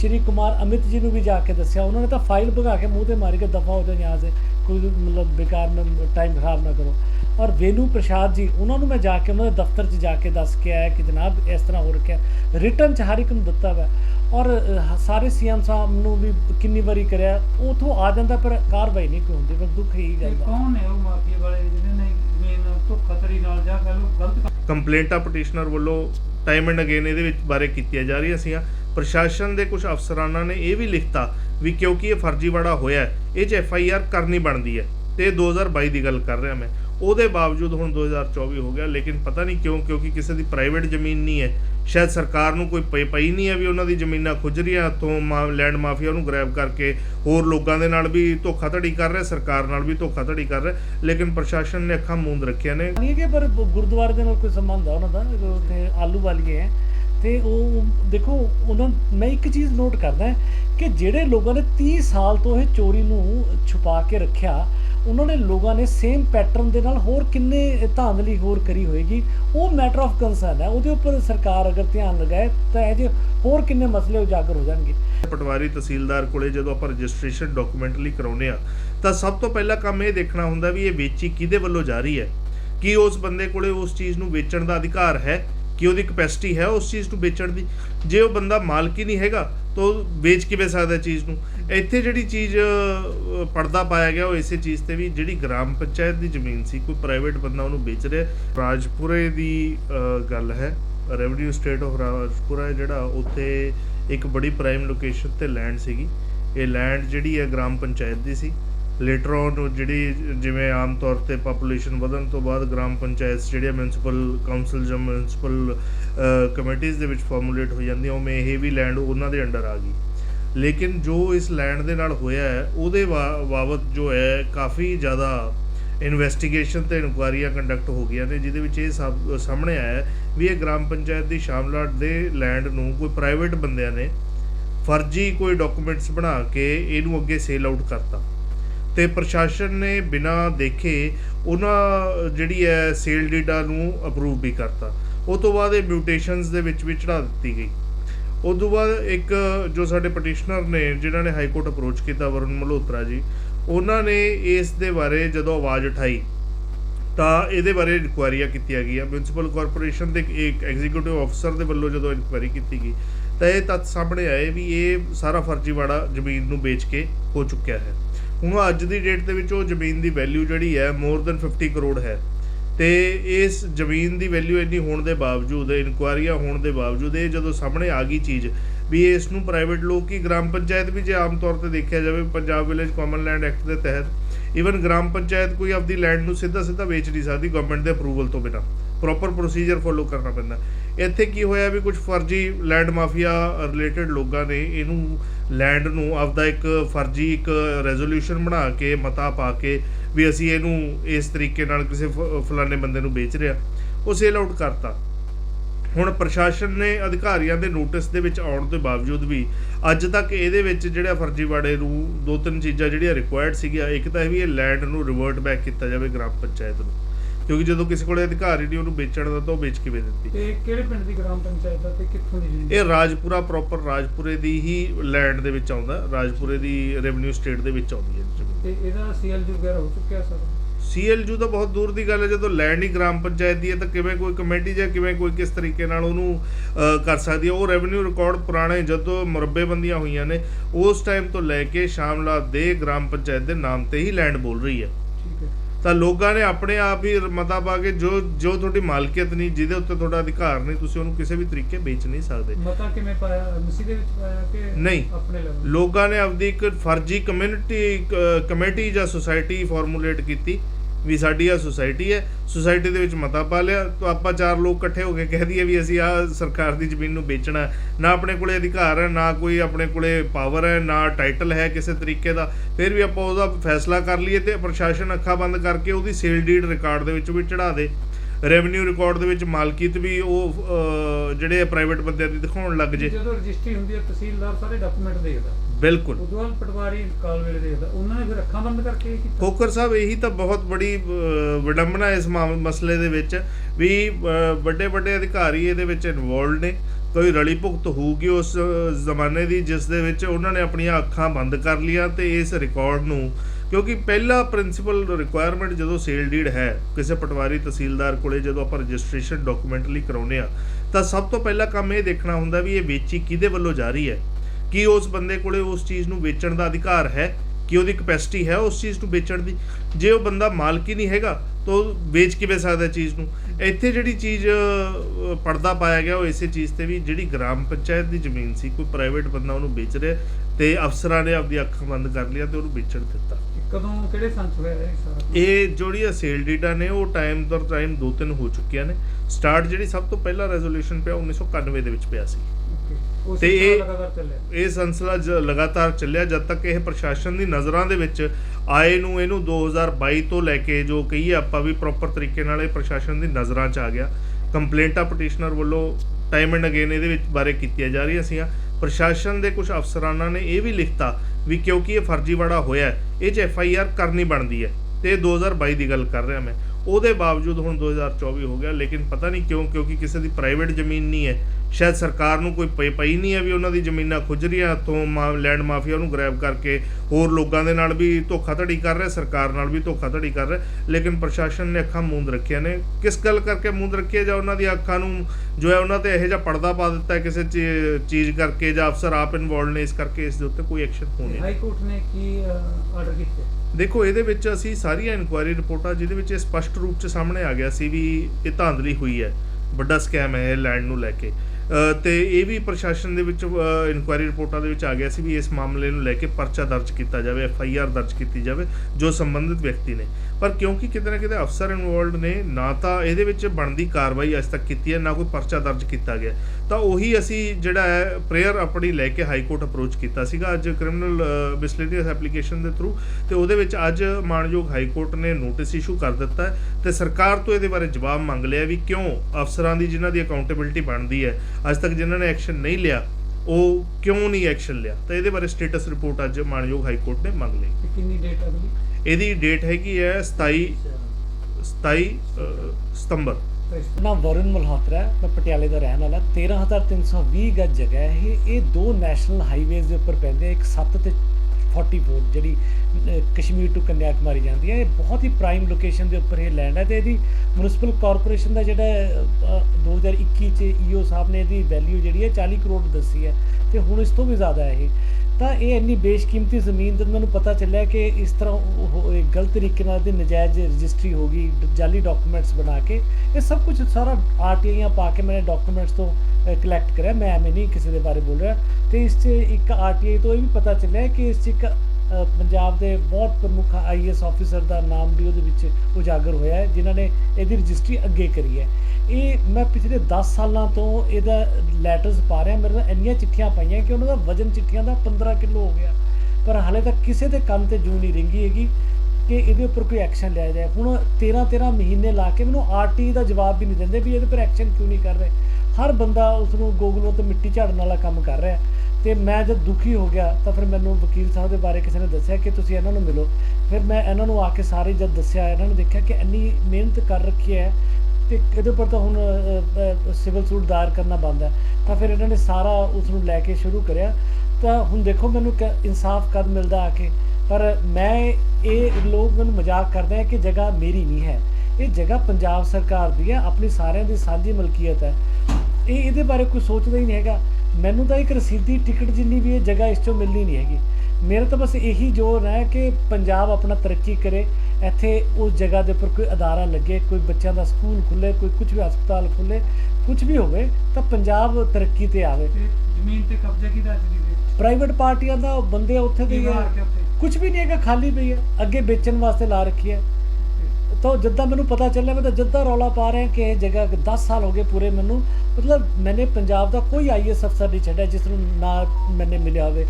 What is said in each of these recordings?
ਸ਼੍ਰੀ ਕੁਮਾਰ ਅਮਿਤ ਜੀ ਨੂੰ ਵੀ ਜਾ ਕੇ ਦੱਸਿਆ। ਉਹਨਾਂ ਨੇ ਤਾਂ ਫਾਈਲ ਭਗਾ ਕੇ ਮੂੰਹ ਤੇ ਮਾਰ ਕੇ ਦਫਾ ਹੋ ਜਾ ਯਹਾਂ ਕੋਈ ਮਤਲਬ ਬੇਕਾਰ ਨਾ ਟਾਈਮ ਖਰਾਬ ਨਾ ਕਰੋ। ਔਰ ਵੇਨੂ ਪ੍ਰਸ਼ਾਦ ਜੀ ਉਹਨਾਂ ਨੂੰ ਮੈਂ ਜਾ ਕੇ ਉਹਨਾਂ ਦੇ ਦਫ਼ਤਰ 'ਚ ਜਾ ਕੇ ਦੱਸ ਕੇ ਆਇਆ ਕਿ ਜਨਾਬ ਇਸ ਤਰ੍ਹਾਂ ਹੋ ਰੱਖਿਆ। ਰਿਟਰਨ 'ਚ ਹਰ ਇੱਕ ਨੂੰ ਦਿੱਤਾ ਵਾ। ਔਰ ਸਾਰੇ ਸੀਐਮ ਸਾਹਿਬ ਨੂੰ ਵੀ ਕਿੰਨੀ ਵਾਰੀ ਕਰਿਆ। ਉਥੋਂ ਆ ਜਾਂਦਾ ਪਰ ਕਾਰਵਾਈ ਨਹੀਂ ਕੋਈ ਹੁੰਦੀ ਬਸ ਦੁੱਖ ਹੀ ਗੱਲ ਕੌਣ ਹੈ ਉਹ ਮਾਫੀਆ ਵਾਲੇ ਜਿਹਨੇ ਨਾਲ ਜਾਂ ਕਹ ਲੋ ਗਲਤ ਕੰਪਲੇਂਟਾਂ ਪਟੀਸ਼ਨਰ ਵੱਲੋਂ ਟਾਈਮ ਐਂਡ ਅਗੇਨ ਇਹਦੇ ਵਿੱਚ ਬਾਰੇ ਕੀਤੀਆਂ ਜਾ ਰਹੀਆਂ ਸੀਆਂ ਪ੍ਰਸ਼ਾਸਨ ਦੇ ਕੁਝ ਅਫਸਰਾਨਾਂ ਨੇ ਇਹ ਵੀ ਲਿਖਤਾ ਵੀ ਕਿਉਂਕਿ ਇਹ ਫਰਜ਼ੀਵਾੜਾ ਹੋਇਆ ਇਹ 'ਚ ਐਫ ਆਈ ਆਰ ਕਰਨੀ ਬਣਦੀ ਹੈ। ਤੇ ਇਹ 2022 ਦੀ ਗੱਲ ਕਰ ਰਿਹਾ ਮੈਂ। ਉਹਦੇ ਬਾਵਜੂਦ ਹੁਣ 2024 ਹੋ ਗਿਆ, ਲੇਕਿਨ ਪਤਾ ਨਹੀਂ ਕਿਉਂ, ਕਿਉਂਕਿ ਕਿਸੇ ਦੀ ਪ੍ਰਾਈਵੇਟ ਜ਼ਮੀਨ ਨਹੀਂ ਹੈ। ਸ਼ਾਇਦ ਸਰਕਾਰ ਨੂੰ ਕੋਈ ਪਈ ਪਈ ਨਹੀਂ ਹੈ ਵੀ ਉਹਨਾਂ ਦੀ ਜ਼ਮੀਨਾਂ ਖੁੱਜ ਰਹੀਆਂ, ਤੋਂ ਲੈਂਡ ਮਾਫੀਆ ਨੂੰ ਗ੍ਰੈਬ ਕਰਕੇ ਹੋਰ ਲੋਕਾਂ ਦੇ ਨਾਲ ਵੀ ਧੋਖਾਧੜੀ ਕਰ ਰਿਹਾ, ਸਰਕਾਰ ਨਾਲ ਵੀ ਧੋਖਾਧੜੀ ਕਰ ਰਿਹਾ, ਲੇਕਿਨ ਪ੍ਰਸ਼ਾਸਨ ਨੇ ਅੱਖਾਂ ਮੂੰਦ ਰੱਖੀਆਂ ਨੇ। ਨਹੀਂ ਕਿ ਪਰ ਗੁਰਦੁਆਰੇ ਦੇ ਨਾਲ ਕੋਈ ਸੰਬੰਧ ਆ ਉਹਨਾਂ ਦਾ? ਆਲੂ ਵਾਲੀਏ ਹੈ। ਤੇ ਉਹ ਦੇਖੋ, ਉਹਨਾਂ ਮੈਂ ਇੱਕ ਚੀਜ਼ ਨੋਟ ਕਰਦਾ ਕਿ ਜਿਹੜੇ ਲੋਕਾਂ ਨੇ 30 ਸਾਲ ਤੋਂ ਇਹ ਚੋਰੀ ਨੂੰ ਛੁਪਾ ਕੇ ਰੱਖਿਆ, ਉਹਨਾਂ ਨੇ ਲੋਕਾਂ ਨੇ ਸੇਮ ਪੈਟਰਨ ਦੇ ਨਾਲ ਹੋਰ ਕਿੰਨੇ ਧਾਂਦਲੀ ਹੋਰ ਕਰੀ ਹੋਏਗੀ? ਉਹ ਮੈਟਰ ਆਫ ਕੰਸਰਨ ਹੈ। ਉਹਦੇ ਉੱਪਰ ਸਰਕਾਰ ਅਗਰ ਧਿਆਨ ਲਗਾਏ, ਤਾਂ ਇਹ ਜੇ ਹੋਰ ਕਿੰਨੇ ਮਸਲੇ ਉਜਾਗਰ ਹੋ ਜਾਣਗੇ? ਪਟਵਾਰੀ ਤਹਿਸੀਲਦਾਰ ਕੋਲੇ ਜਦੋਂ ਆਪਾਂ ਰਜਿਸਟ੍ਰੇਸ਼ਨ ਡਾਕੂਮੈਂਟ ਲਈ ਕਰਾਉਨੇ ਆ ਤਾਂ ਸਭ ਤੋਂ ਪਹਿਲਾਂ ਕੰਮ ਇਹ ਦੇਖਣਾ ਹੁੰਦਾ ਵੀ ਇਹ ਵੇਚੀ ਕਿਹਦੇ ਵੱਲੋਂ ਜਾ ਰਹੀ ਹੈ? ਕੀ ਉਸ ਬੰਦੇ ਕੋਲੇ ਉਸ ਚੀਜ਼ ਨੂੰ ਵੇਚਣ ਦਾ ਅਧਿਕਾਰ ਹੈ? ਕਿ ਉਹਦੀ ਕਪੈਸਿਟੀ ਹੈ ਉਸ ਚੀਜ਼ ਨੂੰ ਵੇਚਣ ਦੀ। ਜੇ ਉਹ ਬੰਦਾ ਮਾਲਕ ਹੀ ਨਹੀਂ ਹੈਗਾ, ਤਾਂ ਉਹ ਵੇਚ ਕਿਵੇਂ ਸਕਦਾ ਚੀਜ਼ ਨੂੰ? ਇੱਥੇ ਜਿਹੜੀ ਚੀਜ਼ ਪਰਦਾ ਪਾਇਆ ਗਿਆ ਉਹ ਇਸੇ ਚੀਜ਼ ਤੇ ਵੀ ਜਿਹੜੀ ਗ੍ਰਾਮ ਪੰਚਾਇਤ ਦੀ ਜ਼ਮੀਨ ਸੀ, ਕੋਈ ਪ੍ਰਾਈਵੇਟ ਬੰਦਾ ਉਹਨੂੰ ਵੇਚ ਰਿਹਾ। ਰਾਜਪੁਰੇ ਦੀ ਗੱਲ ਹੈ। ਰੈਵਨਿਊ ਸਟੇਟ ਆਫ ਰਾਜਪੁਰਾ ਜਿਹੜਾ, ਉੱਥੇ ਇੱਕ ਬੜੀ ਪ੍ਰਾਈਮ ਲੋਕੇਸ਼ਨ ਤੇ ਲੈਂਡ ਸੀਗੀ। ਇਹ ਲੈਂਡ ਜਿਹੜੀ ਹੈ ਗ੍ਰਾਮ ਪੰਚਾਇਤ ਦੀ ਸੀ। ਲੇਟਰ ਔਨ ਜਿਹੜੀ ਜਿਵੇਂ ਆਮ ਤੌਰ ਤੇ ਪੋਪੂਲੇਸ਼ਨ ਵਧਣ ਤੋਂ ਬਾਅਦ ਗ੍ਰਾਮ ਪੰਚਾਇਤ ਜਿਹੜੀਆਂ ਮਿਊਨਿਸਪਲ ਕਾਉਂਸਲ ਜਾਂ ਮਿਊਨਿਸਪਲ ਕਮੇਟੀਆਂ ਦੇ ਵਿੱਚ ਫਾਰਮੂਲੇਟ ਹੋ ਜਾਂਦੀਆਂ, ਉਵੇਂ ਇਹ ਵੀ ਲੈਂਡ ਉਹਨਾਂ ਦੇ ਅੰਡਰ ਆ ਗਈ। ਲੇਕਿਨ ਜੋ ਇਸ ਲੈਂਡ ਦੇ ਨਾਲ ਹੋਇਆ ਹੈ, ਉਹਦੇ ਬਾ- ਬਾਬਤ ਜੋ ਹੈ, ਕਾਫੀ ਜ਼ਿਆਦਾ ਇਨਵੈਸਟੀਗੇਸ਼ਨ ਤੇ ਇਨਕੁਆਰੀਆਂ ਕੰਡਕਟ ਹੋ ਗਈਆਂ ਨੇ, ਜਿਹਦੇ ਵਿੱਚ ਇਹ ਸਭ, ਸਾਹਮਣੇ ਆਇਆ ਵੀ ਇਹ ਗ੍ਰਾਮ ਪੰਚਾਇਤ ਦੀ ਸ਼ਾਮਲਾਟ ਦੇ ਲੈਂਡ ਨੂੰ ਕੋਈ ਪ੍ਰਾਈਵੇਟ ਬੰਦਿਆਂ ਨੇ ਫਰਜ਼ੀ ਕੋਈ ਡਾਕੂਮੈਂਟਸ ਬਣਾ ਕੇ ਇਹਨੂੰ ਅੱਗੇ ਸੇਲ ਆਊਟ ਕਰਤਾ। ਤੇ ਪ੍ਰਸ਼ਾਸਨ ਨੇ ਬਿਨਾਂ ਦੇਖੇ ਉਹਨਾਂ, ਜਿਹੜੀ ਹੈ ਸੇਲ ਡੇਟਾ ਨੂੰ ਅਪਰੂਵ ਵੀ ਕਰਤਾ। ਉਸ ਤੋਂ ਬਾਅਦ ਇਹ ਮਿਊਟੇਸ਼ਨਸ ਦੇ ਵਿੱਚ ਵੀ ਚੜਾ ਦਿੱਤੀ ਗਈ। ਉਸ ਤੋਂ ਬਾਅਦ ਇੱਕ ਜੋ ਸਾਡੇ ਪਟੀਸ਼ਨਰ ਨੇ, ਜਿਨ੍ਹਾਂ ਨੇ ਹਾਈ ਕੋਰਟ ਅਪਰੋਚ ਕੀਤਾ, ਵਰੁਣ ਮਲਹੋਤਰਾ ਜੀ, ਉਹਨਾਂ ਨੇ ਇਸ ਦੇ ਬਾਰੇ ਜਦੋਂ ਆਵਾਜ਼ ਉਠਾਈ, ਤਾਂ ਇਹਦੇ ਬਾਰੇ ਇਨਕੁਆਇਰੀਆਂ ਕੀਤੀਆਂ ਗਈਆਂ। ਮਿਊਨਿਸਪਲ ਕਾਰਪੋਰੇਸ਼ਨ ਦੇ ਇੱਕ ਐਗਜ਼ੀਕਿਊਟਿਵ ਅਫਸਰ ਦੇ ਵੱਲੋਂ ਜਦੋਂ ਇਨਕੁਆਇਰੀ ਕੀਤੀ ਗਈ, ਤਾਂ ਇਹ ਤੱਥ ਸਾਹਮਣੇ ਆਏ ਵੀ ਇਹ ਸਾਰਾ ਫਰਜ਼ੀਵਾੜਾ ਜ਼ਮੀਨ ਨੂੰ ਵੇਚ ਕੇ ਹੋ ਚੁੱਕਿਆ ਹੈ। ਹੁਣ ਅੱਜ ਦੀ ਡੇਟ ਦੇ ਵਿੱਚ ਉਹ ਜ਼ਮੀਨ ਦੀ ਵੈਲਿਊ ਜਿਹੜੀ ਹੈ ਮੋਰ ਦੈਨ 50 ਕਰੋੜ ਹੈ। ਤੇ ਇਸ ਜ਼ਮੀਨ ਦੀ ਵੈਲਿਊ ਇੰਨੀ ਹੋਣ ਦੇ ਬਾਵਜੂਦ ਇਨਕੁਆਇਰੀਆਂ ਹੋਣ ਦੇ ਬਾਵਜੂਦ, ਇਹ ਜਦੋਂ ਸਾਹਮਣੇ ਆ ਗਈ ਚੀਜ਼ ਵੀ ਇਸ ਨੂੰ ਪ੍ਰਾਈਵੇਟ ਲੋਕ ਹੀ ਗ੍ਰਾਮ ਪੰਚਾਇਤ ਵੀ ਜੇ ਆਮ ਤੌਰ ਤੇ ਦੇਖਿਆ ਜਾਵੇ, Punjab village common land act ਦੇ ਤਹਿਤ ਈਵਨ ਗ੍ਰਾਮ ਪੰਚਾਇਤ ਕੋਈ ਆਪਦੀ ਲੈਂਡ ਨੂੰ ਸਿੱਧਾ ਸਿੱਧਾ ਵੇਚ ਨਹੀਂ ਸਕਦੀ ਗਵਰਨਮੈਂਟ ਦੇ ਅਪਰੂਵਲ ਤੋਂ ਬਿਨਾ। ਪ੍ਰੋਪਰ ਪ੍ਰੋਸੀਜਰ ਫੋਲੋ ਕਰਨਾ ਪੈਂਦਾ। ਇੱਥੇ ਕੀ ਹੋਇਆ ਵੀ ਕੁਝ ਫਰਜ਼ੀ ਲੈਂਡ ਮਾਫੀਆ ਰਿਲੇਟਡ ਲੋਕਾਂ ਨੇ ਇਹਨੂੰ ਲੈਂਡ ਨੂੰ ਆਪਦਾ ਇੱਕ ਫਰਜ਼ੀ ਇੱਕ ਰੈਜ਼ੋਲੂਸ਼ਨ ਬਣਾ ਕੇ, ਮਤਾ ਪਾ ਕੇ ਵੀ ਅਸੀਂ ਇਹਨੂੰ ਇਸ ਤਰੀਕੇ ਨਾਲ ਕਿਸੇ ਫ- ਫਲਾਣੇ ਬੰਦੇ ਨੂੰ ਵੇਚ ਰਿਹਾ। ਉਹ ਸੇਲ ਆਊਟ ਕਰਤਾ। ਹੁਣ ਪ੍ਰਸ਼ਾਸਨ ਨੇ ਅਧਿਕਾਰੀਆਂ ਦੇ ਨੋਟਿਸ ਦੇ ਵਿੱਚ ਆਉਣ ਦੇ ਬਾਵਜੂਦ ਵੀ ਅੱਜ ਤੱਕ ਇਹਦੇ ਵਿੱਚ ਜਿਹੜਾ ਫਰਜ਼ੀਵਾੜੇ ਨੂੰ ਦੋ ਤਿੰਨ ਚੀਜ਼ਾਂ ਜਿਹੜੀਆਂ ਰਿਕੁਆਇਰਡ ਸੀਗੀਆਂ, ਇੱਕ ਤਾਂ ਇਹ ਵੀ ਇਹ ਲੈਂਡ ਨੂੰ ਰਿਵਰਟ ਬੈਕ ਕੀਤਾ ਜਾਵੇ ਗ੍ਰਾਮ ਪੰਚਾਇਤ ਨੂੰ। ਕਿਉਂਕਿ ਜਦੋਂ ਕਿਸੇ ਕੋਲੇ ਅਧਿਕਾਰ ਹੀ ਨਹੀਂ ਉਹਨੂੰ ਵੇਚਣ ਦਾ ਤਾਂ ਉਹ ਵੇਚ ਕਿਵੇਂ ਦਿੱਤੀ ਤੇ ਕਿਹੜੇ ਪਿੰਡ ਦੀ ਗ੍ਰਾਮ ਪੰਚਾਇਤ ਆ ਤੇ ਕਿੱਥੋਂ ਦੀ ਇਹ ਰਾਜਪੁਰਾ ਪ੍ਰੋਪਰ ਰਾਜਪੁਰੇ ਦੀ ਹੀ ਲੈਂਡ ਦੇ ਵਿੱਚ ਆਉਂਦਾ ਰਾਜਪੁਰੇ ਦੀ ਰੈਵਨਿਊ ਸਟੇਟ ਦੇ ਵਿੱਚ ਆਉਂਦੀ ਹੈ ਤੇ ਇਹਦਾ ਸੀਐਲਜੀ ਵਗੈਰਾ ਹੋ ਚੁੱਕਿਆ ਸਰ? ਸੀਐਲਯੂ ਤਾਂ ਬਹੁਤ ਦੂਰ ਦੀ ਗੱਲ ਹੈ ਜਦੋਂ ਲੈਂਡ ਹੀ ਗ੍ਰਾਮ ਪੰਚਾਇਤ ਦੀ ਹੈ ਤਾਂ ਕਿਵੇਂ ਕੋਈ ਕਮੇਟੀ ਜਾਂ ਕਿਵੇਂ ਕੋਈ ਕਿਸ ਤਰੀਕੇ ਨਾਲ ਉਹਨੂੰ ਕਰ ਸਕਦੀ ਹੈ? ਉਹ ਰੈਵਨਿਊ ਰਿਕਾਰਡ ਪੁਰਾਣੇ ਜਦੋਂ ਮੁਰੱਬੇਬੰਦੀਆਂ ਹੋਈਆਂ ਨੇ ਉਸ ਟਾਈਮ ਤੋਂ ਲੈ ਕੇ ਸ਼ਾਮਲਾ ਦੇ ਗ੍ਰਾਮ ਪੰਚਾਇਤ ਦੇ ਨਾਮ ਤੇ ਹੀ ਲੈਂਡ ਬੋਲ ਰਹੀ ਹੈ। ਤਾਂ ਲੋਕਾਂ ਨੇ ਆਪਣੇ ਆਪ ਹੀ ਮਤਾ ਪਾ ਕੇ ਜੋ ਜੋ ਤੁਹਾਡੀ ਮਾਲਕੀਅਤ ਨਹੀਂ ਜਿਹਦੇ ਉੱਤੇ ਤੁਹਾਡਾ ਅਧਿਕਾਰ ਨਹੀਂ ਤੁਸੀਂ ਉਹਨੂੰ ਕਿਸੇ ਵੀ ਤਰੀਕੇ ਵੇਚ ਨਹੀਂ ਸਕਦੇ। ਮਤਾ ਕਿਵੇਂ ਪਾਇਆ ਐਮਸੀ ਦੇ ਵਿੱਚ ਪਾਇਆ ਕਿ ਨਹੀਂ। ਆਪਣੇ ਲੋਕਾਂ ਨੇ ਆਪਦੀ ਇੱਕ ਫਰਜ਼ੀ ਕਮਿਊਨਿਟੀ ਕਮੇਟੀ ਜਾਂ ਸੁਸਾਇਟੀ ਫਾਰਮੂਲੇਟ ਕੀਤੀ। ਵੀ ਸਾਡੀ ਆ ਸੁਸਾਇਟੀ ਹੈ। ਸੁਸਾਇਟੀ ਦੇ ਵਿੱਚ ਮਤਾ ਪਾ ਲਿਆ। ਤਾਂ ਆਪਾਂ ਚਾਰ ਲੋਕ ਇਕੱਠੇ ਹੋ ਕੇ ਕਹਿ ਦਈਏ ਵੀ ਅਸੀਂ ਆ ਸਰਕਾਰ ਦੀ ਜ਼ਮੀਨ ਨੂੰ ਵੇਚਣਾ ਨਾ ਆਪਣੇ ਕੋਲੇ ਅਧਿਕਾਰ ਹੈ, ਨਾ ਕੋਈ ਆਪਣੇ ਕੋਲੇ ਪਾਵਰ ਹੈ, ਨਾ ਟਾਈਟਲ ਹੈ ਕਿਸੇ ਤਰੀਕੇ ਦਾ। ਫਿਰ ਵੀ ਆਪਾਂ ਉਹਦਾ ਫੈਸਲਾ ਕਰ ਲਈਏ ਤੇ ਪ੍ਰਸ਼ਾਸਨ ਅੱਖਾਂ ਬੰਦ ਕਰਕੇ ਉਹਦੀ ਸੇਲ ਡੀਡ ਰਿਕਾਰਡ ਦੇ ਵਿੱਚ ਵੀ ਚੜਾ ਦੇ। ਰੈਵਨਿਊ ਰਿਕਾਰਡ ਦੇ ਵਿੱਚ ਮਾਲਕੀਤ ਵੀ ਉਹ ਜਿਹੜੇ ਪ੍ਰਾਈਵੇਟ ਬੰਦਿਆਂ ਦੀ ਦਿਖਾਉਣ ਲੱਗ ਜੇ। ਜਦੋਂ ਰਜਿਸਟਰੀ ਹੁੰਦੀ ਹੈ ਤਹਿਸੀਲਦਾਰ ਸਾਰੇ ਡਾਕੂਮੈਂਟ ਦੇਖਦਾ। ਬਿਲਕੁਲ। ਉਦੋਂ ਪਟਵਾਰੀ ਕਾਲ ਵੇਲੇ ਦੇਖਦਾ। ਉਹਨਾਂ ਨੇ ਫਿਰ ਅੱਖਾਂ ਬੰਦ ਕਰਕੇ ਕੀਤਾ। ਖੋਖਰ ਸਾਹਿਬ ਇਹੀ ਤਾਂ ਬਹੁਤ ਬੜੀ ਵਿਡੰਬਨਾ ਇਸ ਮਸਲੇ ਦੇ ਵਿੱਚ ਵੀ ਵੱਡੇ ਵੱਡੇ ਅਧਿਕਾਰੀ ਇਹਦੇ ਵਿੱਚ ਇਨਵੋਲਡ ਨੇ। ਕੋਈ ਰਲੀ ਭੁਗਤ ਹੋਊਗੀ ਉਸ ਜ਼ਮਾਨੇ ਦੀ ਜਿਸ ਦੇ ਵਿੱਚ ਉਹਨਾਂ ਨੇ ਆਪਣੀਆਂ ਅੱਖਾਂ ਬੰਦ ਕਰ ਲਈਆਂ ਤੇ ਇਸ ਰਿਕਾਰਡ ਨੂੰ ਕਿਉਂਕਿ ਪਹਿਲਾ ਪ੍ਰਿੰਸੀਪਲ ਰਿਕੁਆਇਰਮੈਂਟ ਜਦੋਂ ਸੇਲ ਡੀਡ ਹੈ ਕਿਸੇ ਪਟਵਾਰੀ ਤਹਿਸੀਲਦਾਰ ਕੋਲੇ ਜਦੋਂ ਆਪਾਂ ਰਜਿਸਟ੍ਰੇਸ਼ਨ ਡਾਕੂਮੈਂਟ ਲਈ ਕਰਾਉਨੇ ਆ ਤਾਂ ਸਭ ਤੋਂ ਪਹਿਲਾ ਕੰਮ ਇਹ ਦੇਖਣਾ ਹੁੰਦਾ ਵੀ ਇਹ ਵੇਚੀ ਕਿਹਦੇ ਵੱਲੋਂ ਜਾ ਰਹੀ ਹੈ। ਕੀ ਉਸ ਬੰਦੇ ਕੋਲੇ ਉਸ ਚੀਜ਼ ਨੂੰ ਵੇਚਣ ਦਾ ਅਧਿਕਾਰ ਹੈ ਕਿ ਉਹਦੀ ਕਪੈਸਿਟੀ ਹੈ ਉਸ ਚੀਜ਼ ਨੂੰ ਵੇਚਣ ਦੀ। ਜੇ ਉਹ ਬੰਦਾ ਮਾਲਕ ਹੀ ਨਹੀਂ ਹੈਗਾ ਤਾਂ ਉਹ ਵੇਚ ਕਿਵੇਂ ਸਕਦਾ ਚੀਜ਼ ਨੂੰ? ਇੱਥੇ ਜਿਹੜੀ ਚੀਜ਼ ਅ, ਪਰਦਾ ਪਾਇਆ ਗਿਆ ਉਹ ਇਸੇ ਚੀਜ਼ ਤੇ ਵੀ ਜਿਹੜੀ ਗ੍ਰਾਮ ਪੰਚਾਇਤ ਦੀ ਜ਼ਮੀਨ ਸੀ ਕੋਈ ਪ੍ਰਾਈਵੇਟ ਬੰਦਾ ਉਹਨੂੰ ਵੇਚ ਰਿਹਾ ਤੇ ਅਫਸਰਾਂ ਨੇ ਆਪਦੀ ਅੱਖਾਂ ਬੰਦ ਕਰ ਲਿਆ ਤੇ ਉਹਨੂੰ ਵੇਚਣ ਦਿੱਤਾ। ਕਦੋਂ ਕਿਹੜੇ ਸੰਚ ਹੋਇਆ ਇਹ ਸਾਰਾ ਇਹ ਜਿਹੜੀਆਂ ਸੇਲ ਡੀਟਾ ਨੇ ਉਹ ਟਾਈਮ ਦਰ ਟਾਈਮ ਦੋ ਤਿੰਨ ਹੋ ਚੁੱਕੀਆਂ ਨੇ। ਸਟਾਰਟ ਜਿਹੜੀ ਸਭ ਤੋਂ ਪਹਿਲਾ ਰੈਜ਼ੋਲੂਸ਼ਨ ਪਿਆ 1991 ਦੇ ਵਿੱਚ ਪਿਆ ਸੀ। ਤੇ ਇਹ- ਇਹ ਸਿਲਸਿਲਾ ਜ- ਲਗਾਤਾਰ ਚੱਲਿਆ ਜਦ ਤੱਕ ਇਹ ਪ੍ਰਸ਼ਾਸਨ ਦੀ ਨਜ਼ਰਾਂ ਦੇ ਵਿੱਚ ਆਏ ਨੂੰ ਇਹਨੂੰ 2022 ਤੋਂ ਲੈ ਕੇ ਜੋ ਕਹੀਏ ਆਪਾਂ ਵੀ ਪ੍ਰੋਪਰ ਤਰੀਕੇ ਨਾਲ ਇਹ ਪ੍ਰਸ਼ਾਸਨ ਦੀ ਨਜ਼ਰਾਂ 'ਚ ਆ ਗਿਆ। ਕੰਪਲੇਂਟਾਂ ਪਟੀਸ਼ਨਰ ਵੱਲੋਂ ਟਾਈਮ ਐਂਡ ਅਗੇਨ ਇਹਦੇ ਵਿੱਚ ਬਾਰੇ ਕੀਤੀਆਂ ਜਾ ਰਹੀਆਂ ਸੀਆਂ। ਪ੍ਰਸ਼ਾਸਨ ਦੇ ਕੁਝ ਅਫਸਰਾਨਾਂ ਨੇ ਇਹ ਵੀ ਲਿਖਤਾ ਵੀ ਕਿਉਂਕਿ ਇਹ ਫਰਜ਼ੀਵਾੜਾ ਹੋਇਆ ਹੈ, ਇਹ 'ਚ ਐਫ ਆਈ ਆਰ ਕਰਨੀ ਬਣਦੀ ਹੈ। ਤੇ ਇਹ 2022 ਦੀ ਗੱਲ ਕਰ ਰਿਹਾ ਮੈਂ। ਉਹਦੇ ਬਾਵਜੂਦ ਹੁਣ 2024 ਹੋ ਗਿਆ, ਲੇਕਿਨ ਪਤਾ ਨਹੀਂ ਕਿਉਂ, ਕਿਉਂਕਿ ਕਿਸੇ ਦੀ ਪ੍ਰਾਈਵੇਟ ਜ਼ਮੀਨ ਨਹੀਂ ਹੈ। ਸ਼ਾਇਦ ਸਰਕਾਰ ਨੂੰ ਕੋਈ ਪਈ ਪਈ ਨਹੀਂ ਹੈ ਵੀ ਉਹਨਾਂ ਦੀ ਜ਼ਮੀਨਾਂ ਖੁੱਜ ਰਹੀਆਂ ਤੋਂ ਲੈਂਡ ਮਾਫੀਆ ਨੂੰ ਗ੍ਰੈਬ ਕਰਕੇ ਹੋਰ ਲੋਕਾਂ ਦੇ ਨਾਲ ਵੀ ਧੋਖਾਧੜੀ ਕਰ ਰਿਹਾ, ਸਰਕਾਰ ਨਾਲ ਵੀ ਧੋਖਾਧੜੀ ਕਰ ਰਿਹਾ। ਲੇਕਿਨ ਪ੍ਰਸ਼ਾਸਨ ਨੇ ਅੱਖਾਂ ਮੂੰਦ ਰੱਖੀਆਂ ਨੇ। ਕਿਸ ਗੱਲ ਕਰਕੇ ਮੂੰਦ ਰੱਖੀਆਂ ਜਾਂ ਉਹਨਾਂ ਦੀ ਅੱਖਾਂ ਨੂੰ ਜੋ ਹੈ ਉਹਨਾਂ ਤੇ ਇਹੋ ਜਿਹਾ ਪਰਦਾ ਪਾ ਦਿੱਤਾ ਹੈ ਕਿਸੇ ਚੀ- ਚੀਜ਼ ਕਰਕੇ ਜਾਂ ਅਫਸਰ ਆਪ ਇਨਵੋਲਡ ਨੇ, ਇਸ ਕਰਕੇ ਇਸ ਦੇ ਉੱਤੇ ਕੋਈ ਐਕਸ਼ਨ ਹੋਣੀ ਹਾਈ ਕੋਰਟ ਨੇ ਕੀ ਆਰਡਰ ਕੀਤੇ? ਦੇਖੋ, ਇਹਦੇ ਵਿੱਚ ਅਸੀਂ ਸਾਰੀਆਂ ਇਨਕੁਆਇਰੀ ਰਿਪੋਰਟਾਂ ਜਿਹਦੇ ਵਿੱਚ ਇਹ ਸਪਸ਼ਟ ਰੂਪ 'ਚ ਸਾਹਮਣੇ ਆ ਗਿਆ ਸੀ ਵੀ ਇਹ ਧਾਂਦਲੀ ਹੋਈ ਹੈ। ਵੱਡਾ ਸਕੈਮ ਹੈ ਇਹ ਲੈਂਡ ਨੂੰ ਲੈ ਕੇ। ਤੇ ਇਹ ਵੀ ਪ੍ਰਸ਼ਾਸਨ ਦੇ ਵਿੱਚ ਇਨਕੁਆਇਰੀ ਰਿਪੋਰਟਾਂ ਦੇ ਵਿੱਚ ਆ ਗਿਆ ਸੀ ਵੀ ਇਸ ਮਾਮਲੇ ਨੂੰ ਲੈ ਕੇ ਪਰਚਾ ਦਰਜ ਕੀਤਾ ਜਾਵੇ ਐਫ ਆਈ ਆਰ ਦਰਜ ਕੀਤੀ ਜਾਵੇ, ਜੋ ਸੰਬੰਧਿਤ ਵਿਅਕਤੀ ਨੇ। ਪਰ ਕਿਉਂਕਿ ਕਿਤੇ ਨਾ ਕਿਤੇ ਅਫਸਰ ਇਨਵੋਲਡ ਨੇ, ਨਾ ਤਾਂ ਇਹਦੇ ਵਿੱਚ ਬਣਦੀ ਕਾਰਵਾਈ ਅਜੇ ਤੱਕ ਕੀਤੀ ਹੈ, ਨਾ ਕੋਈ ਪਰਚਾ ਦਰਜ ਕੀਤਾ ਗਿਆ। ਤਾਂ ਉਹੀ ਅਸੀਂ ਜਿਹੜਾ ਹੈ ਪ੍ਰੇਅਰ ਆਪਣੀ ਲੈ ਕੇ ਹਾਈ ਕੋਰਟ ਅਪਰੋਚ ਕੀਤਾ ਸੀਗਾ। ਅੱਜ ਕ੍ਰਿਮੀਨਲ ਮਿਸਲੇਨੀਅਸ ਐਪਲੀਕੇਸ਼ਨ ਦੇ ਥਰੂ ਤੇ ਉਹਦੇ ਵਿੱਚ ਅੱਜ ਮਾਨਯੋਗ ਹਾਈ ਕੋਰਟ ਨੇ ਨੋਟਿਸ ਇਸ਼ੂ ਕਰ ਦਿੱਤਾ ਹੈ ਤੇ ਸਰਕਾਰ ਤੋਂ ਇਹਦੇ ਬਾਰੇ ਜਵਾਬ ਮੰਗ ਲਿਆ ਵੀ ਕਿਉਂ ਅਫਸਰਾਂ ਦੀ ਜਿਨ੍ਹਾਂ ਦੀ ਅਕਾਊਂਟੇਬਿਲਟੀ ਬਣਦੀ ਹੈ ਅੱਜ ਤੱਕ ਜਿਨ੍ਹਾਂ ਨੇ ਐਕਸ਼ਨ ਨਹੀਂ ਲਿਆ ਉਹ ਕਿਉਂ ਨਹੀਂ ਐਕਸ਼ਨ ਲਿਆ? ਤਾਂ ਇਹਦੇ ਬਾਰੇ ਸਟੇਟਸ ਰਿਪੋਰਟ ਅੱਜ ਮਾਨਯੋਗ ਹਾਈ ਕੋਰਟ ਨੇ ਮੰਗ ਲਈ। ਕਿੰਨੀ ਡੇਟ ਅਗਲੀ ਇਹਦੀ? ਡੇਟ ਹੈਗੀ ਹੈ 27 27 ਅ, ਸਤੰਬਰ। ਨਾਮ ਵਰੁਣ ਮਲਹੋਤਰਾ ਮੈਂ ਪਟਿਆਲੇ ਦਾ ਰਹਿਣ ਵਾਲਾ। 13320 ਗਜ ਜਗ੍ਹਾ ਹੈ ਇਹ। ਦੋ ਨੈਸ਼ਨਲ ਹਾਈਵੇਜ਼ ਦੇ ਉੱਪਰ ਪੈਂਦੇ ਇੱਕ 7 ਤੇ 44 ਜਿਹੜੀ ਕਸ਼ਮੀਰ ਟੂ ਕੰਨਿਆਕੁਮਾਰੀ ਜਾਂਦੀ ਹੈ। ਇਹ ਬਹੁਤ ਹੀ ਪ੍ਰਾਈਮ ਲੋਕੇਸ਼ਨ ਦੇ ਉੱਪਰ ਇਹ ਲੈਂਡ ਹੈ ਤੇ ਇਹਦੀ ਮਿਊਨਿਸਪਲ ਕਾਰਪੋਰੇਸ਼ਨ ਦਾ ਜਿਹੜਾ ਅਹ, 2021 ਚ ਈਓ ਸਾਹਿਬ ਨੇ ਇਹਦੀ ਵੈਲਿਊ ਜਿਹੜੀ ਹੈ 40 ਕਰੋੜ ਦੱਸੀ ਹੈ ਤੇ ਹੁਣ ਇਸ ਤੋਂ ਵੀ ਜ਼ਿਆਦਾ ਹੈ ਇਹ। ਤਾਂ ਇਹ ਇੰਨੀ ਬੇਸ਼ਕੀਮਤੀ ਜ਼ਮੀਨ ਜਦ ਮੈਨੂੰ ਪਤਾ ਚੱਲਿਆ ਕਿ ਇਸ ਤਰ੍ਹਾਂ ਉਹ- ਇਹ ਗਲਤ ਤਰੀਕੇ ਨਾਲ ਦੀ ਨਜਾਇਜ਼ ਰਜਿਸਟਰੀ ਹੋ ਗਈ ਡ- ਜਾਲੀ ਡਾਕੂਮੈਂਟਸ ਬਣਾ ਕੇ। ਇਹ ਸਭ ਕੁਝ ਸਾਰਾ ਆਰਟੀਆਈਆਂ ਪਾ ਕੇ ਮੈंने ਡਾਕੂਮੈਂਟਸ ਤੋਂ ਕਲੈਕਟ ਕਰਿਆ, ਮੈਂ ਐਵੇਂ ਨਹੀਂ ਕਿਸੇ ਦੇ ਬਾਰੇ ਬੋਲ ਰਿਹਾ। ਤੇ ਇਸ 'ਚ ਇੱਕ ਆਰਟੀਆਈ ਤੋਂ ਇਹ ਵੀ ਪਤਾ ਚੱਲਿਆ ਕਿ ਇਸ 'ਚ ਇੱਕ ਪੰਜਾਬ ਦੇ ਬਹੁਤ ਪ੍ਰਮੁੱਖ ਆਈਐਸ ਆਫੀਸਰ ਦਾ ਨਾਮ ਵੀ ਉਹਦੇ ਵਿੱਚ ਉਜਾਗਰ ਹੋਇਆ ਹੈ, ਜਿਨ੍ਹਾਂ ਨੇ ਇਹਦੀ ਰਜਿਸਟਰੀ ਅੱਗੇ ਕਰੀ ਹੈ। ਇਹ ਮੈਂ ਪਿਛਲੇ 10 ਸਾਲਾਂ ਤੋਂ ਇਹਦਾ ਲੈਟਰਸ ਪਾ ਰਿਹਾ, ਮੇਰੇ ਨਾਲ ਇੰਨੀਆਂ ਚਿੱਠੀਆਂ ਪਾਈਆਂ ਕਿ ਉਹਨਾਂ ਦਾ ਵਜ਼ਨ ਚਿੱਠੀਆਂ ਦਾ 15 ਕਿਲੋ ਹੋ ਗਿਆ। ਪਰ ਹਾਲੇ ਤੱਕ ਕਿਸੇ ਦੇ ਕੰਮ ਤੇ ਜੂ ਨਹੀਂ ਰਿੰਗੀ ਹੈਗੀ ਕਿ ਇਹਦੇ ਉੱਪਰ ਕੋਈ ਐਕਸ਼ਨ ਲਿਆ ਜਾਏ। ਹੁਣ 13 13 ਮਹੀਨੇ ਲਾ ਕੇ ਮੈਨੂੰ ਆਰਟੀ ਦਾ ਜਵਾਬ ਵੀ ਨਹੀਂ ਦਿੰਦੇ ਵੀ ਇਹਦੇ ਉੱਪਰ ਐਕਸ਼ਨ ਕਿਉਂ ਨਹੀਂ ਕਰ ਰਹੇ। ਹਰ ਬੰਦਾ ਉਸ ਨੂੰ ਗੋਗਲੋਂ ਤੇ ਮਿੱਟੀ ਝਾੜਨ ਵਾਲਾ ਕੰਮ ਕਰ ਰਿਹਾ ਹੈ। ਤੇ ਮੈਂ ਜਦ ਦੁਖੀ ਹੋ ਗਿਆ ਤਾਂ ਫਿਰ ਮੈਨੂੰ ਵਕੀਲ ਸਾਹਿਬ ਦੇ ਬਾਰੇ ਕਿਸੇ ਨੇ ਦੱਸਿਆ ਕਿ ਤੁਸੀਂ ਇਹਨਾਂ ਨੂੰ ਮਿਲੋ। ਫਿਰ ਮੈਂ ਇਹਨਾਂ ਨੂੰ ਆ ਕੇ ਸਾਰੇ ਜਦ ਦੱਸਿਆ, ਇਹਨਾਂ ਨੇ ਦੇਖਿਆ ਕਿ ਇੰਨੀ ਮਿਹਨਤ ਕਰ ਰੱਖੀ ਹੈ ਤੇ ਇਹਦੇ ਉੱਪਰ ਤਾਂ ਹੁਣ ਸਿਵਲ ਸੂਟ ਦਾਇਰ ਕਰਨਾ ਬੰਦ ਹੈ। ਤਾਂ ਫਿਰ ਇਹਨਾਂ ਨੇ ਸਾਰਾ ਉਸ ਨੂੰ ਲੈ ਕੇ ਸ਼ੁਰੂ ਕਰਿਆ। ਤਾਂ ਹੁਣ ਦੇਖੋ ਮੈਨੂੰ ਕ- ਇਨਸਾਫ ਕਦ ਮਿਲਦਾ ਆ ਕੇ। ਪਰ ਮੈਂ ਇਹ ਲੋਕ ਮੈਨੂੰ ਮਜ਼ਾਕ ਕਰਦੇ ਆ ਕਿ ਜਗ੍ਹਾ ਮੇਰੀ ਨਹੀਂ ਹੈ। ਇਹ ਜਗ੍ਹਾ ਪੰਜਾਬ ਸਰਕਾਰ ਦੀ ਹੈ, ਆਪਣੀ ਸਾਰਿਆਂ ਦੀ ਸਾਂਝੀ ਮਲਕੀਅਤ ਹੈ। ਇਹ ਇਹਦੇ ਬਾਰੇ ਕੋਈ ਸੋਚਦਾ ਹੀ ਨਹੀਂ ਹੈਗਾ। ਮੈਨੂੰ ਤਾਂ ਇੱਕ ਰਸੀਦੀ ਟਿਕਟ ਜਿੰਨੀ ਵੀ ਇਹ ਜਗ੍ਹਾ ਇਸ ਚੋਂ ਮਿਲਣੀ ਨਹੀਂ ਹੈਗੀ। ਮੇਰਾ ਤਾਂ ਬਸ ਇਹੀ ਜ਼ੋਰ ਹੈ ਕਿ ਪੰਜਾਬ ਆਪਣਾ ਤਰੱਕੀ ਕਰੇ। ਇੱਥੇ ਉਸ ਜਗ੍ਹਾ ਦੇ ਉੱਪਰ ਕੋਈ ਅਦਾਰਾ ਲੱਗੇ ਕੋਈ ਬੱਚਿਆਂ ਦਾ ਸਕੂਲ ਖੁੱਲੇ ਕੋਈ ਕੁਝ ਵੀ ਹਸਪਤਾਲ ਖੁੱਲੇ ਕੁਝ ਵੀ ਹੋਵੇ ਤਾਂ ਪੰਜਾਬ ਤਰੱਕੀ ਤੇ ਆਵੇ। ਜ਼ਮੀਨ ਤੇ ਕਬਜ਼ਾ ਕਿਹਦਾ ਅੱਜ ਦੀ ਪ੍ਰਾਈਵੇਟ ਪਾਰਟੀਆਂ ਦਾ ਬੰਦੇ ਉੱਥੇ ਦੇ ਕੁਝ ਵੀ ਨਹੀਂ ਹੈਗਾ ਖਾਲੀ ਪਈ ਹੈ। ਅੱਗੇ ਵੇਚਣ ਵਾਸਤੇ ਲਾ ਰੱਖੀ ਹੈ। ਤਾਂ ਜਿੱਦਾਂ ਮੈਨੂੰ ਪਤਾ ਚੱਲਿਆ, ਮੈਂ ਤਾਂ ਜਿੱਦਾਂ ਰੌਲਾ ਪਾ ਰਿਹਾ ਕਿ ਇਹ ਜਗ੍ਹਾ 10 ਸਾਲ ਹੋ ਗਏ ਪੂਰੇ ਮੈਨੂੰ। ਮਤਲਬ ਮੈਨੇ ਪੰਜਾਬ ਦਾ ਕੋਈ ਆਈਐਸ ਅਫਸਰ ਨਹੀਂ ਛੱਡਿਆ ਜਿਸ ਨੂੰ ਨਾ ਮੈਨੇ ਮਿਲਿਆ ਹੋਵੇ।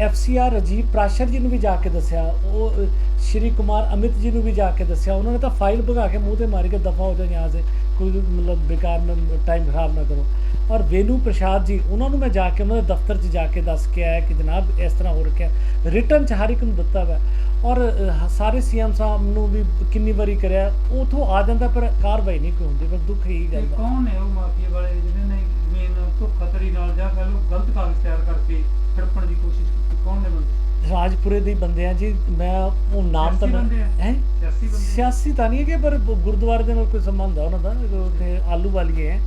ਐਫਸੀਆਰ ਅਜੀਬ ਪ੍ਰਾਸ਼ਰ ਜੀ ਨੂੰ ਵੀ ਜਾ ਕੇ ਦੱਸਿਆ, ਉਹ ਸ਼੍ਰੀ ਕੁਮਾਰ ਅਮਿਤ ਜੀ ਨੂੰ ਵੀ ਜਾ ਕੇ ਦੱਸਿਆ। ਉਹਨਾਂ ਨੇ ਤਾਂ ਫਾਈਲ ਭਗਾ ਕੇ ਮੂੰਹ ਤੇ ਮਾਰ ਕੇ ਦਫਾ ਹੋ ਜਾ ਯਹਾਂ ਸੇ। ਕੋਈ ਮਤਲਬ ਬੇਕਾਰ ਨਾ ਟਾਈਮ ਖਰਾਬ ਨਾ ਕਰੋ। ਔਰ ਵੇਨੂ ਪ੍ਰਸ਼ਾਦ ਜੀ ਉਹਨਾਂ ਨੂੰ ਮੈਂ ਜਾ ਕੇ ਉਹਨਾਂ ਦੇ ਦਫ਼ਤਰ 'ਚ ਜਾ ਕੇ ਦੱਸ ਕੇ ਆਇਆ ਕਿ ਜਨਾਬ ਇਸ ਤਰ੍ਹਾਂ ਹੋ ਰੱਖਿਆ। ਰਿਟਰਨ 'ਚ ਹਰ ਇੱਕ ਨੂੰ ਦਿੱਤਾ ਵਾ। ਔਰ ਸਾਰੇ ਸੀਐਮ ਸਾਹਿਬ ਨੂੰ ਵੀ ਕਿੰਨੀ ਵਾਰੀ ਕਰਿਆ। ਉਥੋਂ ਆ ਜਾਂਦਾ ਪਰ ਕਾਰਵਾਈ ਨਹੀਂ ਕੋਈ ਹੁੰਦੀ ਪਰ ਦੁੱਖ ਹੀ ਗੱਲ ਦਾ ਕੌਣ ਨੇ ਉਹ ਮਾਫੀਆ ਵਾਲੇ ਜਿਹਨੇ ਨੇ ਜ਼ਮੀਨ ਧੋਖਾਧੜੀ ਨਾਲ ਜਾਂ ਕਹ ਗਲਤ ਕਾਗਜ਼ ਤਿਆਰ ਕਰਕੇ ਹੜਪਣ ਦੀ ਕੋਸ਼ਿਸ਼ ਕੀਤੀ? ਕੌਣ ਨੇ ਬੰਦੇ ਰਾਜਪੁਰੇ ਦੇ ਬੰਦੇ ਆ ਜੀ ਮੈਂ ਉਹ ਨਾਮ ਤਾਂ ਆ? ਹੈ? ਸਿਆਸੀ ਬੰਦੇ ਸਿਆਸੀ ਤਾਂ ਨਹੀਂ ਹੈ ਕਿ ਪਰ ਗੁਰਦੁਆਰੇ ਦੇ ਨਾਲ ਕੋਈ ਸੰਬੰਧ ਹੈ ਉਹਨਾਂ ਦਾ ਤੇ ਆਲੂ ਵਾਲੀਏ ਹੈ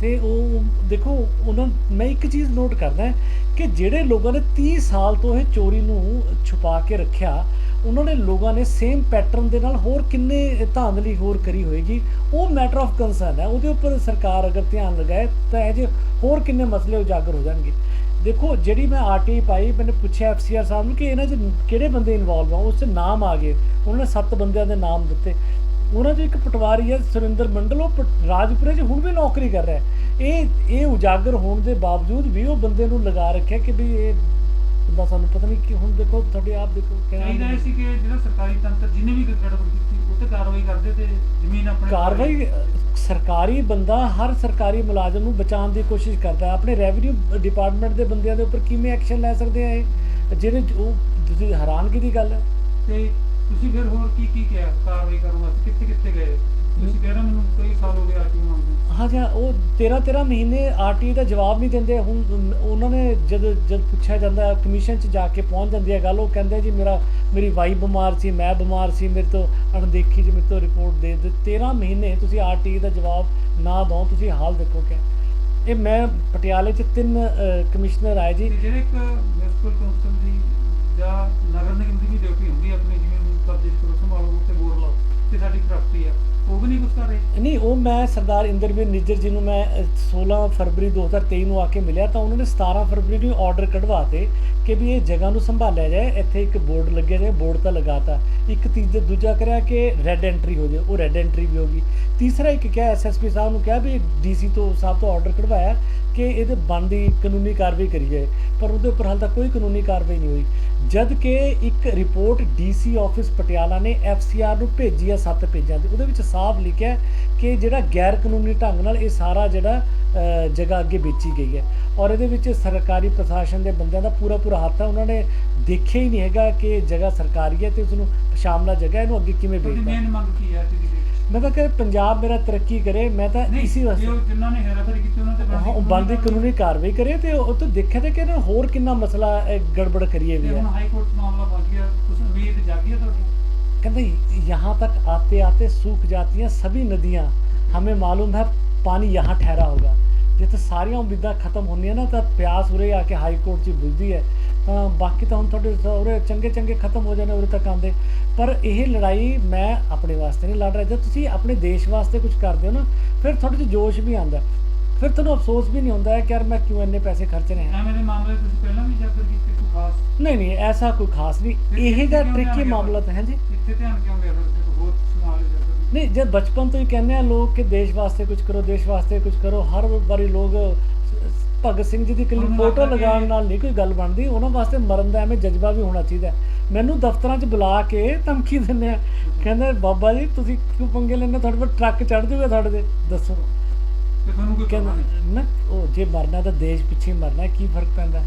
ਤੇ ਉਹ ਦੇਖੋ ਉਹਨਾਂ ਮੈਂ ਇੱਕ ਚੀਜ਼ ਨੋਟ ਕਰਦਾ ਕਿ ਜਿਹੜੇ ਲੋਕਾਂ ਨੇ 30 ਸਾਲ ਤੋਂ ਇਹ ਚੋਰੀ ਨੂੰ ਛੁਪਾ ਕੇ ਰੱਖਿਆ ਉਹਨਾਂ ਨੇ ਲੋਕਾਂ ਨੇ ਸੇਮ ਪੈਟਰਨ ਦੇ ਨਾਲ ਹੋਰ ਕਿੰਨੇ ਧਾਂਦਲੀ ਹੋਰ ਕਰੀ ਹੋਏਗੀ ਉਹ ਮੈਟਰ ਆਫ ਕੰਸਰਨ ਹੈ। ਉਹਦੇ ਉੱਪਰ ਸਰਕਾਰ ਅਗਰ ਧਿਆਨ ਲਗਾਏ ਤਾਂ ਇਹ ਜੇ ਹੋਰ ਕਿੰਨੇ ਮਸਲੇ ਉਜਾਗਰ ਹੋ ਜਾਣਗੇ। ਦੇਖੋ, ਜਿਹੜੀ ਮੈਂ ਆਰਟੀਆਈ ਪਾਈ ਮੈंने ਪੁੱਛਿਆ ਐਫਸੀਆਰ ਸਾਹਿਬ ਨੂੰ ਕਿ ਇਹਨਾਂ 'ਚ ਕਿਹੜੇ ਬੰਦੇ ਇਨਵੋਲਵ ਆ, ਉਸ 'ਚ ਨਾਮ ਆ ਗਏ। ਉਹਨਾਂ ਨੇ ਸੱਤ ਬੰਦਿਆਂ ਦੇ ਨਾਮ ਦਿੱਤੇ। ਉਹਨਾਂ 'ਚ ਇੱਕ ਪਟਵਾਰੀ ਹੈ ਸੁਰਿੰਦਰ ਮੰਡਲ, ਉਹ ਪਟ- ਰਾਜਪੁਰੇ 'ਚ ਹੁਣ ਵੀ ਨੌਕਰੀ ਕਰ ਰਿਹਾ। ਇਹ ਇਹ ਉਜਾਗਰ ਹੋਣ ਦੇ ਬਾਵਜੂਦ ਵੀ ਉਹ ਬੰਦੇ ਨੂੰ ਲਗਾ ਰੱਖਿਆ ਕਿ ਵੀ ਇਹ ਬੰਦਾ ਸਾਨੂੰ ਪਤਾ ਨਹੀਂ ਕਿ ਹੁਣ ਦੇਖੋ, ਤੁਹਾਡੇ ਆਪ ਦੇਖੋ ਚਾਹੀਦਾ ਸੀ ਕਿ ਜਿਹੜਾ ਸਰਕਾਰੀ ਤੰਤਰ ਜਿਹਨੇ ਵੀ ਗੜਬੜ ਕੀਤੀ ਕਾਰਵਾਈ ਕਰਦੇ ਤੇ ਜ਼ਮੀਨ ਆਪਣੇ ਕਾਰਵਾਈ ਅ, ਸਰਕਾਰੀ ਬੰਦਾ ਹਰ ਸਰਕਾਰੀ ਮੁਲਾਜ਼ਮ ਨੂੰ ਬਚਾਉਣ ਦੀ ਕੋਸ਼ਿਸ਼ ਕਰਦਾ ਆਪਣੇ ਰੈਵਨਿਊ ਡਿਪਾਰਟਮੈਂਟ ਦੇ ਬੰਦਿਆਂ ਦੇ ਉੱਪਰ ਕਿਵੇਂ ਐਕਸ਼ਨ ਲੈ ਸਕਦੇ ਆ ਇਹ? ਜਿਹੜੇ ਉਹ ਤੁਸੀਂ ਹੈਰਾਨਗੀ ਦੀ ਗੱਲ ਹੈ। ਤੇ ਤੁਸੀਂ ਫਿਰ ਹੋਰ ਕੀ ਕੀ ਕਿਹਾ? ਕਾਰਵਾਈ ਵਾਸਤੇ ਕਿੱਥੇ ਕਿੱਥੇ ਗਏ? ਤੁਸੀਂ ਕਹਿ ਰਹੇ ਮੈਨੂੰ ਕਈ ਸਾਲ ਹੋ ਗਏ ਆਰਟੀ ਮੰਗਦੇ ਹਾਂ ਜੀ ਹਾਂ, ਉਹ 13 13 ਮਹੀਨੇ ਆਰਟੀ ਦਾ ਜਵਾਬ ਨਹੀਂ ਦਿੰਦੇ। ਹੁਣ ਉਹਨਾਂ ਨੇ ਜਦ ਜਦ ਪੁੱਛਿਆ ਜਾਂਦਾ ਕਮਿਸ਼ਨ 'ਚ ਜਾ ਕੇ ਪਹੁੰਚ ਜਾਂਦੀ ਹੈ ਗੱਲ ਉਹ ਕਹਿੰਦੇ ਜੀ ਮੇਰਾ ਮੇਰੀ ਵਾਈਫ ਬਿਮਾਰ ਸੀ ਮੈਂ ਬਿਮਾਰ ਸੀ ਮੇਰੇ ਤੋਂ ਅਣਦੇਖੀ 'ਚ ਮੇਰੇ ਤੋਂ ਰਿਪੋਰਟ ਦੇ ਦੇ 13 ਮਹੀਨੇ ਤੁਸੀਂ ਆਰਟੀ ਦਾ ਜਵਾਬ ਨਾ ਦਿਓ ਤੁਸੀਂ ਹਾਲ ਦੇਖੋ ਕਿ ਇਹ ਮੈਂ ਪਟਿਆਲੇ 'ਚ ਤਿੰਨ ਕਮਿਸ਼ਨਰ ਆਏ ਜੀ। ਤੇ ਜਿਹੜੇ ਇੱਕ ਮਿਊਨਿਸਪਲ ਕੌਂਸਲ ਦੀ ਜਾਂ ਨਗਰ ਨਿਗਮ ਦੀ ਵੀ ਡਿਊਟੀ ਹੁੰਦੀ ਹੈ ਆਪਣੀ ਜ਼ਮੀਨ ਨੂੰ ਕਬਜ਼ੇ ਕਰੋ ਸੰਭਾਲੋ ਤੇ ਬੋਰ ਲਾਓ ਤੇ ਸਾਡੀ ਪ੍ਰਾਪਰਟੀ ਆ ਉਹ ਵੀ ਨਹੀਂ ਕੁਝ ਕਰ ਰਹੇ। ਨਹੀਂ ਉਹ ਮੈਂ ਸਰਦਾਰ ਇੰਦਰਵੀਰ ਨਿੱਜਰ ਜੀ ਨੂੰ ਮੈਂ ਅ, 16 ਫਰਵਰੀ 2023 ਨੂੰ ਆ ਕੇ ਮਿਲਿਆ ਤਾਂ ਉਹਨਾਂ ਨੇ 17 ਫਰਵਰੀ ਨੂੰ ਆਰਡਰ ਕਢਵਾਤੇ ਕਿ ਵੀ ਇਹ ਜਗ੍ਹਾ ਨੂੰ ਸੰਭਾਲਿਆ ਜਾਏ ਇੱਥੇ ਇੱਕ ਬੋਰਡ ਲੱਗਿਆ ਜਾਏ ਬੋਰਡ ਤਾਂ ਲਗਾਤਾ। ਇੱਕ ਤੀਜਾ ਦੂਜਾ ਕਰਿਆ ਕਿ ਰੈੱਡ ਐਂਟਰੀ ਹੋ ਜਾਏ ਉਹ ਰੈੱਡ ਐਂਟਰੀ ਵੀ ਹੋਗੀ ਤੀਸਰਾ ਇੱਕ ਕਿਹਾ ਐਸਐਸਪੀ ਸਾਹਿਬ ਨੂੰ ਕਿਹਾ ਵੀ ਡੀਸੀ ਤੋਂ ਸਾਹਿਬ ਤੋਂ ਆਰਡਰ ਕਢਵਾਇਆ ਕਿ ਇਹਦੇ ਬਣਦੀ ਕਾਨੂੰਨੀ ਕਾਰਵਾਈ ਕਰੀ ਜਾਏ, ਪਰ ਉਹਦੇ ਉੱਪਰ ਹਾਲ ਤੱਕ ਕੋਈ ਕਾਨੂੰਨੀ ਕਾਰਵਾਈ ਨਹੀਂ ਹੋਈ। ਜਦ ਕਿ ਇੱਕ ਰਿਪੋਰਟ ਡੀਸੀ ਆਫਿਸ ਪਟਿਆਲਾ ਨੇ ਐਫਸੀਆਰ ਨੂੰ ਭੇਜੀ ਹੈ ਸੱਤ ਪੇਜਾਂ ਦੀ। ਉਹਦੇ ਵਿੱਚ ਸਾਫ਼ ਲਿਖਿਆ ਕਿ ਜਿਹੜਾ ਗੈਰ ਕਾਨੂੰਨੀ ਢੰਗ ਨਾਲ ਇਹ ਸਾਰਾ ਜਿਹੜਾ ਜਗ੍ਹਾ ਅੱਗੇ ਵੇਚੀ ਗਈ ਹੈ। ਔਰ ਇਹਦੇ ਵਿੱਚ ਸਰਕਾਰੀ ਪ੍ਰਸ਼ਾਸਨ ਦੇ ਬੰਦਿਆਂ ਦਾ ਪੂਰਾ ਪੂਰਾ ਹੱਥ ਹੈ ਉਹਨਾਂ ਨੇ ਦੇਖਿਆ ਹੀ ਨਹੀਂ ਹੈਗਾ ਕਿ ਜਗ੍ਹਾ ਸਰਕਾਰੀ ਹੈ ਤੇ ਉਸ ਨੂੰ ਸ਼ਾਮਲਾ ਜਗ੍ਹਾ ਇਹਨੂੰ ਅੱਗੇ ਕਿਵੇਂ ਤੁਹਾਡੀ ਵੇਚਦਾ ਮੇਨ ਮੰਗ ਕੀ ਹੈ? ਮੈਂ ਤਾਂ ਕਿ ਪੰਜਾਬ ਮੇਰਾ ਤਰੱਕੀ ਕਰੇ ਮੈਂ ਤਾਂ ਨਹੀਂ ਇਸੇ ਜੇ ਵਾਸਤੇ ਉਹ ਜਿਨ੍ਹਾਂ ਨੇ ਹੈਰਾਫੇਰੀ ਕੀਤੀ ਉਹਨਾਂ ਤੇ ਹਾਂ, ਉਹ ਬਣਦੀ ਕਾਨੂੰਨੀ ਕਾਰਵਾਈ ਕਰੇ ਤੇ ਉਹ ਤੋਂ ਦੇਖਿਆ ਤੇ ਕਿ ਇਹਨਾਂ ਹੋਰ ਕਿੰਨਾ ਮਸਲਾ ਇਹ ਗੜਬੜ ਕਰੀਏ ਵੀ ਤੇ ਹੈ ਹੁਣ ਹਾਈ ਕੋਰਟ 'ਚ ਮਾਮਲਾ ਪਹੁੰਚ ਗਿਆ ਕੁਝ ਉਮੀਦ ਜਾਗੀ ਹੈ ਤੁਹਾਡੀ कहते यहाँ तक आते आते सूख जाती हैं सभी नदियाँ हमें मालूम है पानी यहाँ ठहरा होगा ਜਿੱਥੇ ਸਾਰੀਆਂ ਉਮੀਦਾਂ ਖਤਮ ਹੁੰਦੀਆਂ ਨਾ ਤਾਂ ਪਿਆਸ ਉਰੇ ਆ ਕੇ ਹਾਈ ਕੋਰਟ 'ਚ ਬੁਝਦੀ ਹੈ। ਤਾਂ ਬਾਕੀ ਤਾਂ ਹੁਣ ਤੁਹਾਡੇ ਉਰੇ ਚੰਗੇ ਚੰਗੇ ਖਤਮ ਹੋ ਜਾਣੇ ਉਰੇ ਤੱਕ ਆਉਂਦੇ। ਪਰ ਇਹ ਲੜਾਈ ਮੈਂ ਆਪਣੇ ਵਾਸਤੇ ਨਹੀਂ ਲੜ ਰਿਹਾ। ਜਦ ਤੁਸੀਂ ਆਪਣੇ ਦੇਸ਼ ਵਾਸਤੇ ਕੁਝ ਕਰਦੇ ਹੋ ਨਾ ਫਿਰ ਤੁਹਾਡੇ 'ਚ ਜੋਸ਼ ਵੀ ਆਉਂਦਾ। ਫਿਰ ਤੁਹਾਨੂੰ ਅਫਸੋਸ ਵੀ ਨਹੀਂ ਹੁੰਦਾ ਹੈ ਕਿ ਯਾਰ ਮੈਂ ਕਿਉਂ ਇੰਨੇ ਪੈਸੇ ਖਰਚਣੇ ਹੈ। ਐਵੇਂ ਦੇ ਮਾਮਲੇ ਤੁਸੀਂ ਪਹਿਲਾਂ ਵੀ ਜਾਗਰ ਕੀਤੇ ਕੋਈ ਖਾਸ? ਨਹੀਂ ਨਹੀਂ ਐਸਾ ਕੋਈ ਖਾਸ ਨਹੀਂ। ਇਹ ਜਿਹਾ ਟ੍ਰਿਕੀ ਮਾਮਲਾ ਤਾਂ ਹੈ ਜੀ। ਇੱਥੇ ਧਿਆਨ ਕਿਉਂ ਗਿਆ ਫਿਰ? ਕੋਈ ਹੋਰ ਸਵਾਲ ਹੈ ਜਾਗਰ ਨਹੀਂ ਜਦ ਬਚਪਨ ਤੋਂ ਹੀ ਕਹਿੰਦੇ ਆ ਲੋਕ ਕਿ ਦੇਸ਼ ਵਾਸਤੇ ਕੁਝ ਕਰੋ ਦੇਸ਼ ਵਾਸਤੇ ਕੁਝ ਕਰੋ ਹਰ ਵਾਰੀ ਲੋਕ ਭਗਤ ਸਿੰਘ ਜੀ ਦੀ ਇਕੱਲੀ ਫੋਟੋ ਲਗਾਉਣ ਨਾਲ ਨਹੀਂ ਕੋਈ ਗੱਲ ਬਣਦੀ ਉਹਨਾਂ ਵਾਸਤੇ ਮਰਨ ਦਾ ਐਵੇਂ ਜਜ਼ਬਾ ਵੀ ਹੋਣਾ ਚਾਹੀਦਾ। ਮੈਨੂੰ ਦਫ਼ਤਰਾਂ 'ਚ ਬੁਲਾ ਕੇ ਧਮਕੀ ਦਿੰਦੇ ਆ ਕਹਿੰਦੇ ਬਾਬਾ ਜੀ ਤੁਸੀਂ ਕਿਉਂ ਪੰਗੇ ਲੈਂਦੇ ਤੁਹਾਡੇ ਪਰ ਟਰੱਕ ਚੜ ਜਾਊਗਾ ਤੁਹਾਡੇ ਤੇ। ਦੱਸੋ। ਤੇ ਤੁਹਾਨੂੰ ਕੋਈ ਕਹਿੰਦੇ ਨਾ ਉਹ ਜੇ ਮਰਨਾ ਤਾਂ ਦੇਸ਼ ਪਿੱਛੇ ਮਰਨਾ ਕੀ ਫ਼ਰਕ ਪੈਂਦਾ?